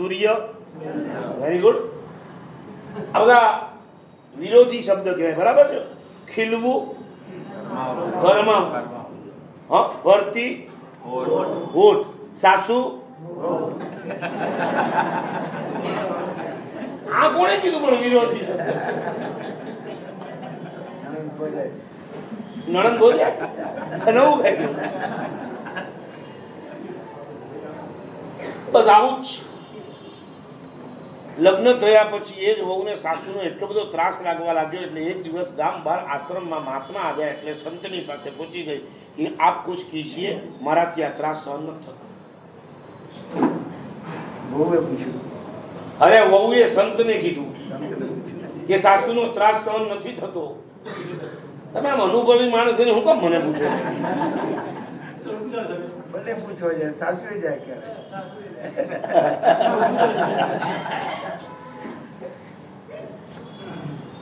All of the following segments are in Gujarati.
સૂર્ય. વેરી ગુડ આ બધા વિરોધી શબ્દ કહેવાય, બરાબર છે? ખીલવું. ઘરમાં. હા ભરતી હોઠ. સાસુ. આ કોણે કીધું પણ વિરોધી નણંદ બોલ્યા? નવું ગયું બસ આવું જ. લગ્ન થયા પછી એ જ વહુને સાસુનો એટલો બધો ત્રાસ લાગવા લાગ્યો એટલે એક દિવસ ગામ બહાર આશ્રમમાં મહાત્મા આવ્યા એટલે સંતની પાસે પહોંચી ગઈ. કે આપ કુછ કીજીએ મારાથી આ ત્રાસ સહન નથી થતો. અરે વહુએ સંતને કીધું કે સાસુનો ત્રાસ સહન નથી થતો. તમે આમ અનુભવી માણસ એને હું કેમ મને પૂછો? છો? બંને પૂછવા જાય સાચવી જાય ક્યારે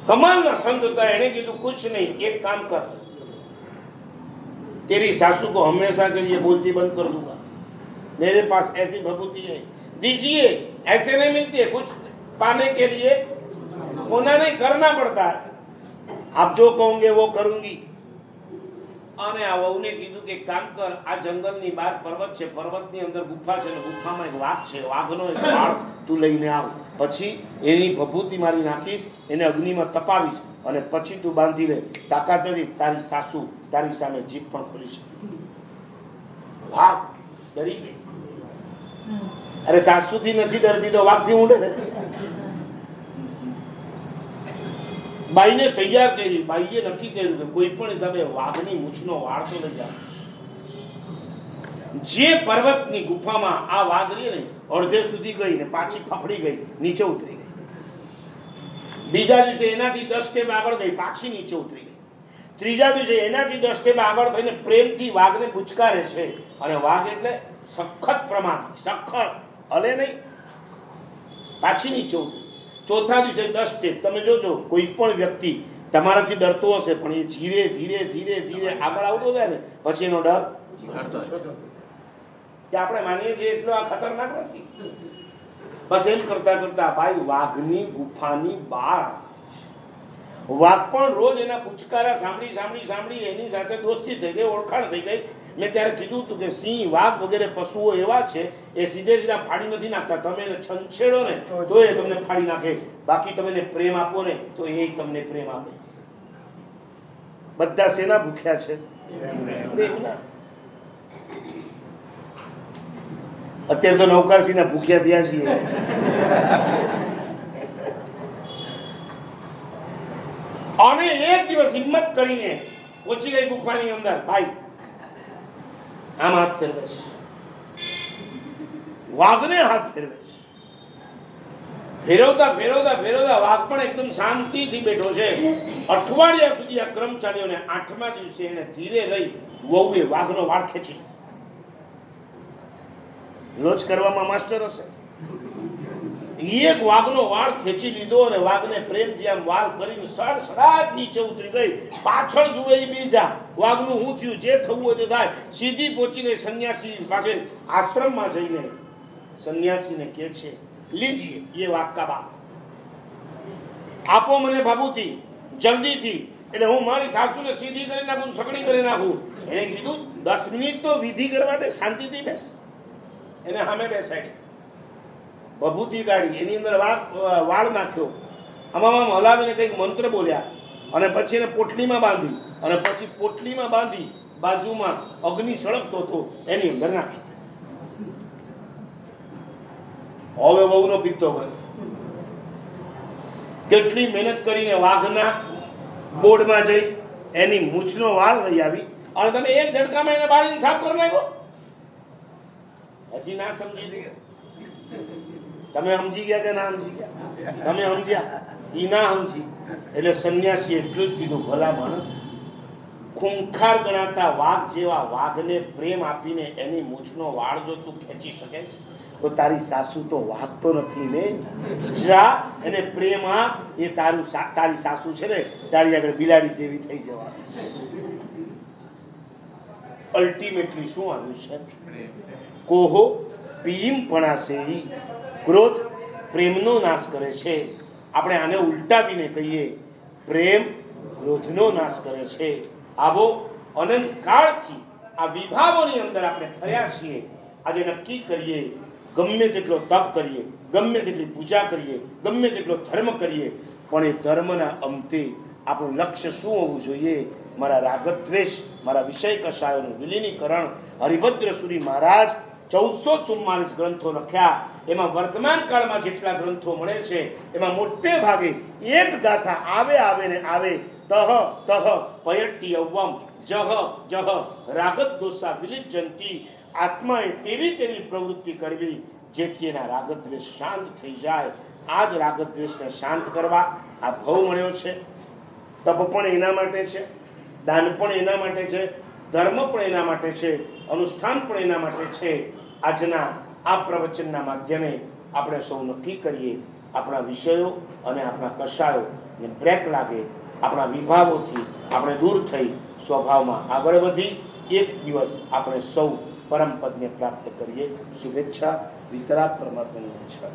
કમાલના સંત હતા એણે કીધું કુછ નહીં એક કામ કર तेरी सासू को हमेशा के लिए बोलती बंद कर दूंगा मेरे पास ऐसी भभूति है दीजिए ऐसे नहीं मिलती है कुछ पाने के लिए होना नहीं करना पड़ता है आप जो कहोगे वो करूंगी અને આ વહુને કીધું કે કામ કર આ જંગલની બહાર પર્વત છે પર્વતની અંદર ગુફા છે અને ગુફામાં એક વાઘ છે. વાઘનો એક વાળ તું લઈને આવ. પછી એની ભભૂતિ મારી નાખીશ એને અગ્નિમાં તપાવીશ અને પછી તું બાંધી લે. તાકાત નથી તારી સાસુ તારી સામે જીભ પણ ખોલી શકે. વાઘ ડરી ગઈ. અરે સાસુથી નથી ડરતી તો વાઘથી ઊંડે ડરે બાઈને તૈયાર કરી, બાઈએ નક્કી કર્યું કે કોઈ પણ હિસાબે વાઘની મૂછનો તો લઈ જાય જે પર્વતની ગુફામાં આ વાઘ રહી ને, અડધે સુધી ગઈ ને પાછી ફફડી ગઈ, નીચે ઉતરી ગઈ. બીજા દિવસે એનાથી દસ સ્ટેપ આગળ ગઈ, પાછી નીચે ઉતરી ગઈ. ત્રીજા દિવસે એનાથી દસ સ્ટેપ આગળ થઈને પ્રેમથી વાઘને પુચકારે છે. અને વાઘ એટલે સખત પ્રમાણ સખત, હલે નહીં. પાછી નીચે ઉતરી ચોથા દિવસે દસ સ્ટેપ તમે જોજો, કોઈ પણ વ્યક્તિ તમારાથી ડરતો હશે, પણ એ ધીરે ધીરે ધીરે ધીરે આગળ આવતો જાય ને, પછી એનો ડર કે આપણે માનીએ છીએ એટલો આ ખતરનાક નથી. બસ એમ કરતા કરતા ભાઈ વાઘની ગુફાની બહાર વાઘ પણ રોજ એના પૂછકારા સાંભળી સાંભળી સાંભળી એની સાથે દોસ્તી થઈ ગઈ, ઓળખાણ થઈ ગઈ. મેં ત્યારે કીધું હતું કે સિંહ વાઘ વગેરે પશુઓ એવા છે એ સીધે સીધા ફાડી નથી નાખતા. તમે એને છંછેડો ને તો એ તમને ફાડી નાખે બાકી તમે એને પ્રેમ આપો ને તો એ તમને પ્રેમ આપે. બધા શેના ભૂખ્યા છે? અત્યારે તો નૌકારસીના ભૂખ્યા થયા છીએ. અને એક દિવસ હિંમત કરીને પહોંચી ગઈ ગુફાની અંદર. ભાઈ આમ હાથ ફેરવે છે. વાઘને હાથ ફેરવે છે. ફેરવતા ફેરવતા ફેરવતા વાઘ પણ એકદમ શાંતિથી બેઠો છે. અઠવાડિયા સુધી આ ક્રમ ચાલ્યો ને આઠમા દિવસે એને ધીરે રહી વહુએ વાઘનો વાળ ખેંચી લોચ કરવામાં માસ્ટર હશે. એક વાઘનો વાળ ખેંચી લીધો અને વાઘને પ્રેમથી આમ વાળ કરીને સડ સડાટ નીચે ઉતરી ગઈ. પાછળ જુએ બીજા. વાઘનું હું થયું? જે થવું હોય તે થાય. સીધી પહોંચી ગઈ સંન્યાસી પાસે. આશ્રમમાં જઈને સંન્યાસીને કે છે, લીજીએ, એ વાઘ કા બાપ. આપો મને ભાભૂતિ. જલ્દીથી. એટલે હું મારી સાસુને સીધી કરી નાખું સકડી કરી નાખું. એને કીધું, દસ મિનિટ તો વિધિ કરવા દે, શાંતિથી બેસ. એને સામે બેસાડી. ભભૂતિ કાઢી, એની અંદર વાળ નાખ્યો. આમાં હલાવીને કંઈક મંત્ર બોલ્યા અને પછી એને પોટલીમાં બાંધી અને પછી પોટલીમાં બાંધી બાજુમાં અગ્નિ સળગતો હતો, એની અંદર નાખી હવે વહુનો પીતો ગયો કેટલી મહેનત કરીને વાઘના બોર્ડમાં જઈ એની મૂછનો વાળ લઈ આવી અને તમે એક ઝડકામાં એને બાળીને સાફ કરી નાખ્યો? હજી ના સમજી તમે સમજી ગયા કે ના સમજી ગયા? તમે સમજ્યા? એ ના સમજી. એટલે સંન્યાસી એટલું જ કીધું ભલા માણસ ખૂંખાર ગણાતા વાઘ જેવા વાઘને પ્રેમ આપીને એની મૂછનો વાળ જો તું ખેંચી શકે છે તો તારી સાસુ તો વાઘ તો નથી ને? જા એને પ્રેમ આપ એ તારું તારી સાસુ છે ને તારી આગળ બિલાડી જેવી થઈ જવાની અલ્ટિમેટલી શું આવ્યું છે? કોહો પીમ પણાસેઈ ક્રોધ પ્રેમનો નાશ કરે છે. આપણે આને ઉલટાવીને કહીએ, પ્રેમ ક્રોધનો નાશ કરે છે. આવો અનંત કાળથી આ વિભાવોની અંદર આપણે ફર્યા છીએ. આજે નક્કી કરીએ, ગમે તેટલો તપ કરીએ, ગમે તેટલી પૂજા કરીએ, ગમે તેટલો ધર્મ કરીએ, પણ એ ધર્મના અંતે આપણું લક્ષ્ય શું હોવું જોઈએ? મારા રાગદ્વેષ, મારા વિષય કષાયોનું વિલીનીકરણ, હરિભદ્ર સુરી મહારાજ ચૌદસો ચુમ્માલીસ ગ્રંથો લખ્યા એમાં વર્તમાન કાળમાં જેટલા ગ્રંથો મળે છે, એમાં મોટે ભાગે એક ગાથા આવે આવે ને આવે. તહ તહ, પયટ્ટી અવમ જહ જહ. રાગત દોષા વિલિજંતી આત્માએ તેવી તેવી પ્રવૃત્તિ કરવી જેથી એના રાગદ્વેષ શાંત થઈ જાય. આ જ રાગદ્વેષને શાંત કરવા આ ભવ મળ્યો છે. તપ પણ એના માટે છે. દાન પણ એના માટે છે. ધર્મ પણ એના માટે છે. અનુષ્ઠાન પણ એના માટે છે. આજના આ પ્રવચનના માધ્યમે આપણે સૌ નક્કી કરીએ આપણા વિષયો અને આપણા કશાયો ને બ્રેક લાગે, આપણા વિભાવોથી આપણે દૂર થઈ સ્વભાવમાં આગળ વધી, એક દિવસ આપણે સૌ પરમપદને પ્રાપ્ત કરીએ. શુભેચ્છા. વિતરાગ પરમાત્માની ઈચ્છા